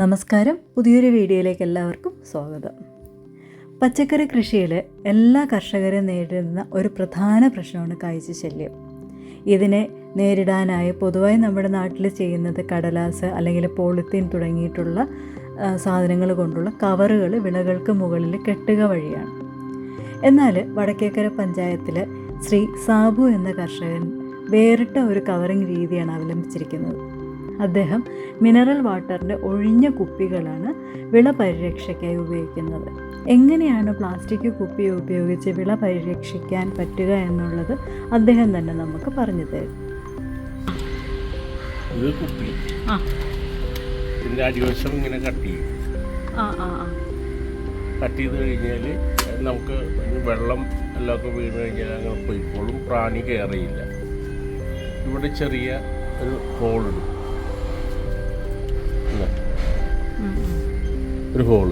നമസ്കാരം. പുതിയൊരു വീഡിയോയിലേക്ക് എല്ലാവർക്കും സ്വാഗതം. പച്ചക്കറി കൃഷിയിൽ എല്ലാ കർഷകരും നേരിടുന്ന ഒരു പ്രധാന പ്രശ്നമാണ് കായ്ച്ച ശല്യം ഇതിനെ നേരിടാനായി പൊതുവായി നമ്മുടെ നാട്ടിൽ ചെയ്യുന്നത് കടലാസ് അല്ലെങ്കിൽ പോളിത്തീൻ തുടങ്ങിയിട്ടുള്ള സാധനങ്ങൾ കൊണ്ടുള്ള കവറുകൾ വിളകൾക്ക് മുകളിൽ കെട്ടുക വഴിയാണ്. എന്നാൽ വടക്കേക്കര പഞ്ചായത്തിൽ ശ്രീ സാബു എന്ന കർഷകൻ വേറിട്ട ഒരു കവറിംഗ് രീതിയാണ് അവലംബിച്ചിരിക്കുന്നത്. അദ്ദേഹം മിനറൽ വാട്ടറിന്റെ ഒഴിഞ്ഞ കുപ്പികളാണ് വിള പരിരക്ഷയ്ക്കായി ഉപയോഗിക്കുന്നത്. എങ്ങനെയാണ് പ്ലാസ്റ്റിക് കുപ്പി ഉപയോഗിച്ച് വിള പരിരക്ഷിക്കാൻ പറ്റുക എന്നുള്ളത് അദ്ദേഹം തന്നെ നമുക്ക് പറഞ്ഞു തരും. ഇതിന്റെ അടിവശം ഇങ്ങനെ കട്ട് ചെയ്യും. കട്ട് ചെയ്ത് കഴിഞ്ഞാൽ നമുക്ക് വെള്ളം എല്ലാവർക്കും വീണ് കഴിഞ്ഞാൽ അങ്ങനെ പോയിക്കോളും. പ്രാണി കയറിയില്ല. ഇവിടെ ചെറിയ ഒരു ഹോളിടും ഒരു ഹോൾ.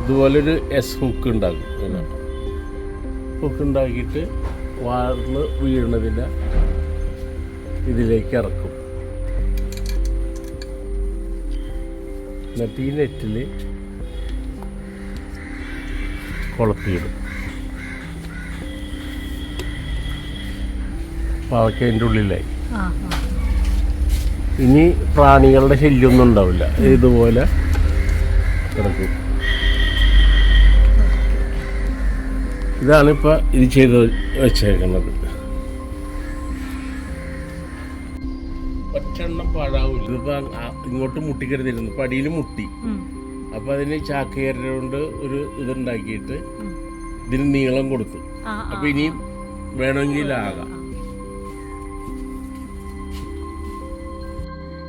ഇതുപോലൊരു എസ് ഹുക്ക് ഉണ്ടാകും ഇങ്ങനെ ഹുക്ക് ഉണ്ടാക്കിയിട്ട് വാർന്ന് വീഴുന്നതിന്റെ ഇതിലേക്ക് ഇറക്കും. എന്നിട്ട് ഈ നെറ്റിൽ കുളത്തിയിടും. അപ്പോൾ അതൊക്കെ അതിന്റെ ഉള്ളിലായി. ഇനി പ്രാണികളുടെ ശല്യമൊന്നും ഉണ്ടാവില്ല. ഇതുപോലെ കിടക്കും. ഇതാണ് ഇത് ചെയ്ത് വെച്ചേക്കുന്നത്. ഒറ്റെണ്ണം പാഴാവില്ല ഇതിപ്പോ ഇങ്ങോട്ട് മുട്ടിക്കരുതിരുന്നു. പടിയിൽ മുട്ടി. അപ്പോൾ അപ്പൊ അതിന് ചാക്കയര കൊണ്ട് ഒരു ഇതുണ്ടാക്കിയിട്ട്. ഇതിന് നീളം കൊടുത്തു. അപ്പോൾ ഇനിയും വേണമെങ്കിൽ ആകാം.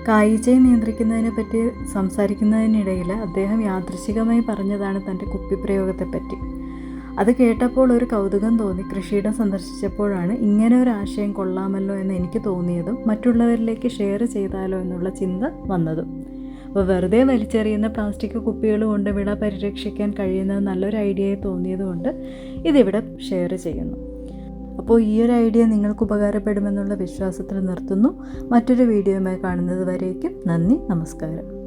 കായ്ച്ചയെ നിയന്ത്രിക്കുന്നതിനെ പറ്റി സംസാരിക്കുന്നതിനിടയിൽ അദ്ദേഹം യാദൃശികമായി പറഞ്ഞതാണ് തന്റെ കുപ്പിപ്രയോഗത്തെപ്പറ്റി. അത് കേട്ടപ്പോൾ ഒരു കൗതുകം തോന്നി. കൃഷിയിടം സന്ദർശിച്ചപ്പോഴാണ് ഇങ്ങനെ ഒരു ആശയം കൊള്ളാമല്ലോ എന്ന് എനിക്ക് തോന്നിയതും മറ്റുള്ളവരിലേക്ക് ഷെയർ ചെയ്താലോ എന്നുള്ള ചിന്ത വന്നതും. അപ്പോൾ വെറുതെ വലിച്ചെറിയുന്ന പ്ലാസ്റ്റിക് കുപ്പികൾ കൊണ്ട് വിള പരിരക്ഷിക്കാൻ കഴിയുന്നത് നല്ലൊരു ഐഡിയയായി തോന്നിയതുകൊണ്ട് ഇതിവിടെ ഷെയർ ചെയ്യുന്നു. അപ്പോൾ ഈ ഒരു ഐഡിയ നിങ്ങൾക്ക് ഉപകാരപ്പെടുമെന്നുള്ള വിശ്വാസത്തിൽ നിർത്തുന്നു. മറ്റൊരു വീഡിയോയുമായി കാണുന്നത് വരേക്കും നന്ദി നമസ്കാരം.